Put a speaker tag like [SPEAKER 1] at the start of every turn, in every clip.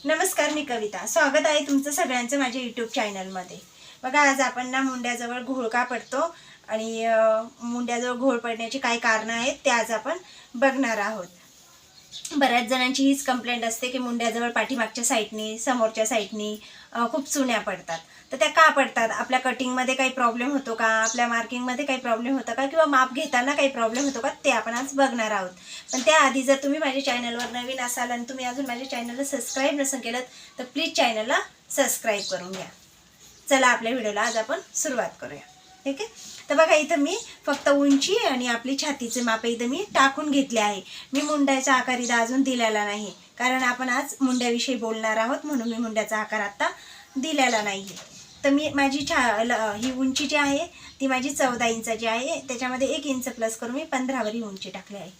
[SPEAKER 1] नमस्कार मी कविता. स्वागत आहे तुमचं सगळ्यांचं माझ्या यूट्यूब चॅनलमध्ये बघा आज आपण ना मुंड्याजवळ घोळका पडतो आणि मुंड्याजवळ घोळ पडण्याची काय कारणं आहेत ते आज आपण बघणार आहोत. बऱ्याच जणांची हीच कंप्लेंट असते की मुंड्याजवळ पाठीमागच्या साईडनी समोरच्या साईडनी खूप चुन्या पडतात. तर त्या का पडतात? आपल्या कटिंगमध्ये काही प्रॉब्लेम होतो का? आपल्या मार्किंगमध्ये काही प्रॉब्लेम होतो का? किंवा माप घेताना काही प्रॉब्लेम होतो का? ते आपण आज बघणार आहोत. पण त्याआधी जर तुम्ही माझ्या चॅनलवर नवीन असाल आणि तुम्ही अजून माझ्या चॅनलला सबस्क्राईब नसेल केलं तर प्लीज चॅनलला सबस्क्राईब करून घ्या. चला आपल्या व्हिडिओला आज आपण सुरुवात करूया. ठीक आहे? तर बघा इथं मी फक्त उंची आणि आपली छातीचे माप इथं मी टाकून घेतले आहे. मी मुंड्याचा आकार इथं अजून दिलेला नाही. कारण आपण आज मुंड्याविषयी बोलणार आहोत म्हणून मी मुंड्याचा आकार आत्ता दिलेला नाही आहे तर मी माझी छा ही उंची जी आहे ती माझी चौदा इंचाची आहे त्याच्यामध्ये एक इंच प्लस करून मी पंधरावर ही उंची टाकली आहे.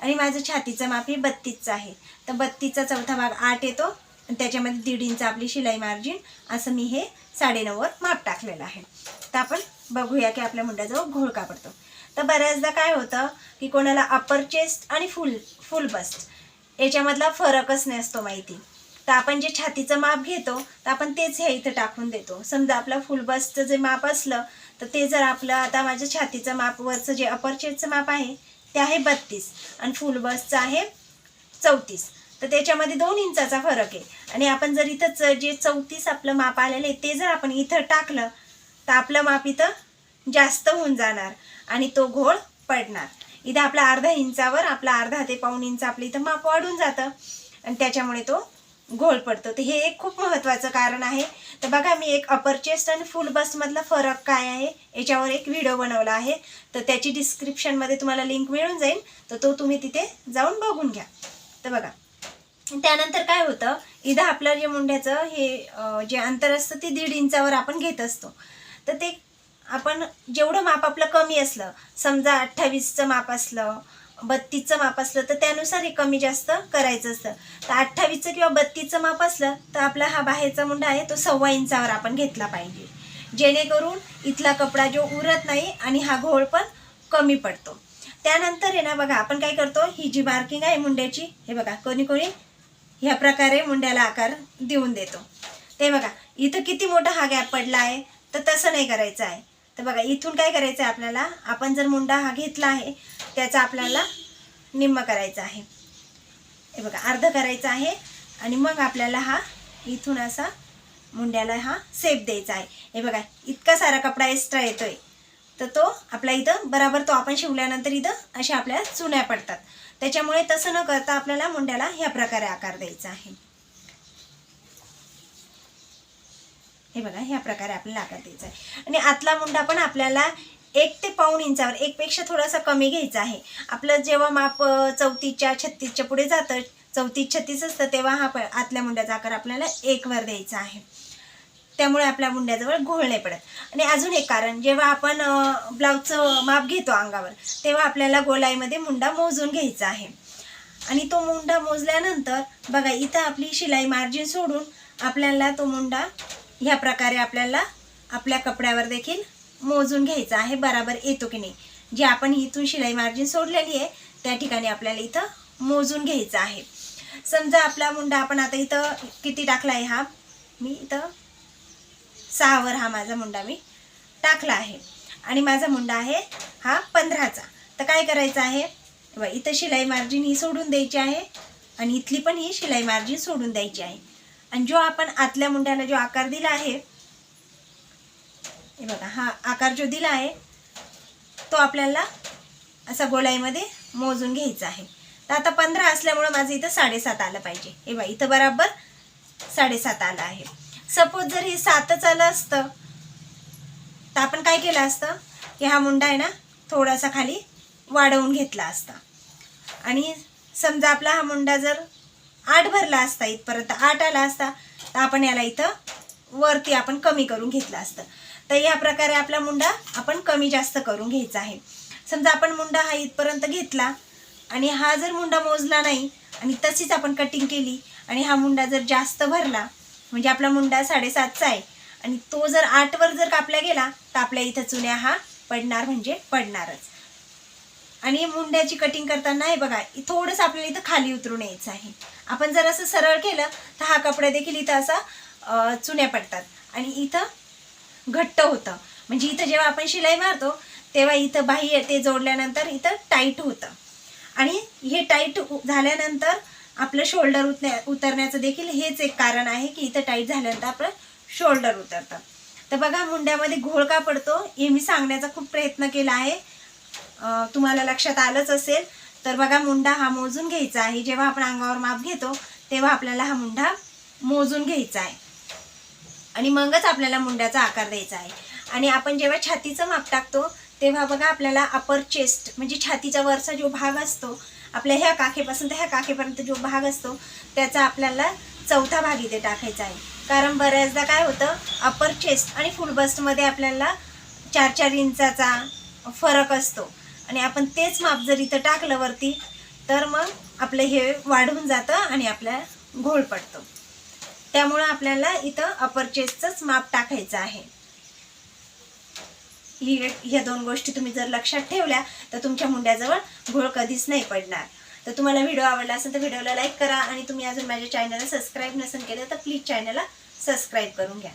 [SPEAKER 1] आणि माझं छातीचं माप हे बत्तीसचं आहे. तर बत्तीसचा चौथा भाग आठ येतो. त्याच्यामध्ये दीड इंच आपली शिलाई मार्जिन असं मी हे साडेनऊवर माप टाकलेलं आहे. तर आपण बघूया की आपल्या मुंड्याजवळ घोळ का पडतो. तर बऱ्याचदा काय होतं की कोणाला अप्पर चेस्ट आणि फुल फुल बस्ट याच्यामधला फरकच नसतो माहिती. तर आपण जे छातीचं माप घेतो तर आपण तेच हे इथं टाकून देतो. समजा आपलं फुल बसचं जे माप असलं तर ते जर आपलं आता माझ्या छातीचं मापवरचं जे अपर चेस्टचं माप आहे ते आहे बत्तीस आणि फुल बसचं आहे चौतीस. तर त्याच्यामध्ये दोन इंचाचा फरक आहे. आणि आपण जर इथं च- जे चौतीस आपलं माप आलेलं आहे ते जर आपण इथं टाकलं तर आपलं माप इथं जास्त होऊन जाणार आणि तो घोळ पडणार. इथं आपला अर्धा इंचावर आपला अर्धा ते पाऊण इंच आपलं इथं माप वाढून जातं आणि त्याच्यामुळे तो घोळ पडतो. तर हे एक खूप महत्त्वाचं कारण आहे. तर बघा मी एक अपर चेस्ट आणि फुल बस्टमधला फरक काय आहे याच्यावर एक व्हिडिओ बनवला आहे. तर त्याची डिस्क्रिप्शनमध्ये तुम्हाला लिंक मिळून जाईल. तर तो तुम्ही तिथे जाऊन बघून घ्या. तर बघा त्यानंतर काय होतं इथं आपलं जे मुंड्याचं हे जे अंतर असतं ते दीड इंचावर आपण घेत असतो. तर ते आपण जेवढं माप आपलं कमी असलं समजा अठ्ठावीसचं माप असलं बत्तीसचं माप असलं तर त्यानुसार हे कमी जास्त करायचं असतं. तर अठ्ठावीसचं किंवा बत्तीसचं माप असलं तर आपला हा बाहेरचा मुंडा आहे तो सव्वा इंचावर आपण घेतला पाहिजे. जेणेकरून इथला कपडा जो उरत नाही आणि हा घोळ पण कमी पडतो. त्यानंतर आहे ना बघा आपण काय करतो ही जी मार्किंग आहे मुंड्याची हे बघा कोणी कोणी ह्या प्रकारे मुंड्याला आकार देऊन देतो. ते बघा इथं किती मोठा हा गॅप पडला आहे तर तसं नाही करायचं आहे. तर बघा इथून काय करायचं आहे आपल्याला? आपण जर मुंडा हा घेतला आहे त्याचा आपल्याला निम्म करायचा आहे. हे बघा अर्ध करायचं आहे आणि मग आपल्याला हा इथून असा मुंड्याला हा सेप द्यायचा आहे. हे बघा इतका सारा कपडा एक्स्ट्रा येतोय. तर तो आपल्या इथं बराबर तो आपण शिवल्यानंतर इथं अशा आपल्या चुन्या पडतात. त्याच्यामुळे तसं न करता आपल्याला मुंड्याला ह्या प्रकारे आकार द्यायचा आहे. हे बघा ह्या प्रकारे आपल्याला आकार द्यायचा आहे. आणि आतला मुंडा पण आपल्याला एक ते पाऊण इंचावर एकपेक्षा थोडासा कमी घ्यायचा आहे. आपलं जेव्हा माप चौतीसच्या छत्तीसच्या पुढे जातं चौतीस छत्तीस असतं तेव्हा हा प आतल्या मुंड्याचा आकार आपल्याला एकवर द्यायचा आहे. त्यामुळे आपल्या मुंड्याजवळ घोळ नाही पडत. आणि अजून एक कारण जेव्हा आपण ब्लाऊजचं माप घेतो अंगावर तेव्हा आपल्याला गोलाईमध्ये मुंडा मोजून घ्यायचा आहे. आणि तो मुंडा मोजल्यानंतर बघा इथं आपली शिलाई मार्जिन सोडून आपल्याला तो मुंडा ह्या प्रकारे आपल्याला आपल्या कपड्यावर देखील मोजून घ्यायचा आहे. बराबर येतो की नाही? जी आपण इथून शिलाई मार्जिन सोडलेली आहे त्या ठिकाणी आपल्याला इथं मोजून घ्यायचं आहे. समजा आपला मुंडा आपण आता इथं किती टाकला आहे हा? मी इथं सहावर हा माझा मुंडा मी टाकला आहे. आणि माझा मुंडा आहे हा पंधराचा. तर काय करायचं आहे? बा इथं शिलाई मार्जिन ही सोडून द्यायची आहे आणि इथली पण ही शिलाई मार्जिन सोडून द्यायची आहे. आणि जो आपण आतल्या मुंड्याला जो आकार दिला आहे हे बघा हा आकार जो दिला आहे तो आपल्याला असा गोलाईमध्ये मोजून घ्यायचा आहे. तर आता पंधरा असल्यामुळं माझं इथं साडेसात आलं पाहिजे. हे बघा इथं बराबर साडेसात आलं आहे. सपोज जर हे सातच आलं असतं तर आपण काय केलं असतं? की हा मुंडा आहे ना थोडासा खाली वाढवून घेतला असता. आणि समजा आपला हा मुंडा जर आठ भरला असता इथपर्यंत आठ आला असता तर आपण याला इथं वरती आपण कमी करून घेतलं असतं. तर या प्रकारे आपला मुंडा आपण कमी जास्त करून घ्यायचा आहे. समजा आपण मुंडा हा इथपर्यंत घेतला आणि हा जर मुंडा मोजला नाही आणि तशीच आपण कटिंग केली आणि हा मुंडा जर जास्त भरला म्हणजे आपला मुंडा साडेसातचा आहे. आणि तो जर आठवर जर कापला गेला तर आपल्या इथं चुन्या हा पडणार म्हणजे पडणारच. आणि मुंड्याची कटिंग करताना हे बघा थोडंसं आपल्याला इथं खाली उतरून यायचं आहे. आपण जर असं सरळ केलं तर हा कपडा देखील इथं असा चुन्या पडतात. आणि इथं घट्ट होतं. म्हणजे इथं जेव्हा आपण शिलाई मारतो तेव्हा इथं बाह्य ते जोडल्यानंतर इथं टाईट होतं. आणि हे टाईट झाल्यानंतर आपलं शोल्डर उतण्या उतरण्याचं देखील हेच एक कारण आहे की इथं टाईट झाल्यानंतर आपलं शोल्डर उतरतं. तर बघा मुंड्यामध्ये घोळ का पडतो हे मी सांगण्याचा खूप प्रयत्न केला आहे. तुम्हाला लक्षात आलंच असेल. तर बघा मुंडा हा मोजून घ्यायचा आहे. जेव्हा आपण अंगावर माप घेतो तेव्हा आपल्याला हा मुंडा मोजून घ्यायचा आहे. आणि मगच आपल्याला मुंड्याचा आकार द्यायचा आहे. आणि आपण जेव्हा छातीचं माप टाकतो तेव्हा बघा आपल्याला अपर चेस्ट म्हणजे छातीचा वरचा जो भाग असतो आपल्या ह्या काखेपासून तर ह्या काखेपर्यंत जो भाग असतो त्याचा आपल्याला चौथा भाग इथे टाकायचा आहे. कारण बऱ्याचदा काय होतं अपर चेस्ट आणि फुल बस्टमध्ये आपल्याला चार चार इंचाचा फरक असतो. आणि आपण तेच माप जर इथं टाकलं वरती तर मग आपलं हे वाढून जातं आणि आपल्या घोळ पडतो. त्यामुळं आपल्याला इथं अपर चेस्टचंच माप टाकायचं आहे. ही ह्या दोन गोष्टी तुम्ही जर लक्षात ठेवल्या तर तुमच्या मुंड्याजवळ घोळ कधीच नाही पडणार. तर तुम्हाला व्हिडिओ आवडला असेल तर व्हिडिओला लाईक करा आणि तुम्ही अजून माझ्या चॅनलला सबस्क्राईब नसेल केलं तर प्लीज चॅनलला सबस्क्राईब करून घ्या.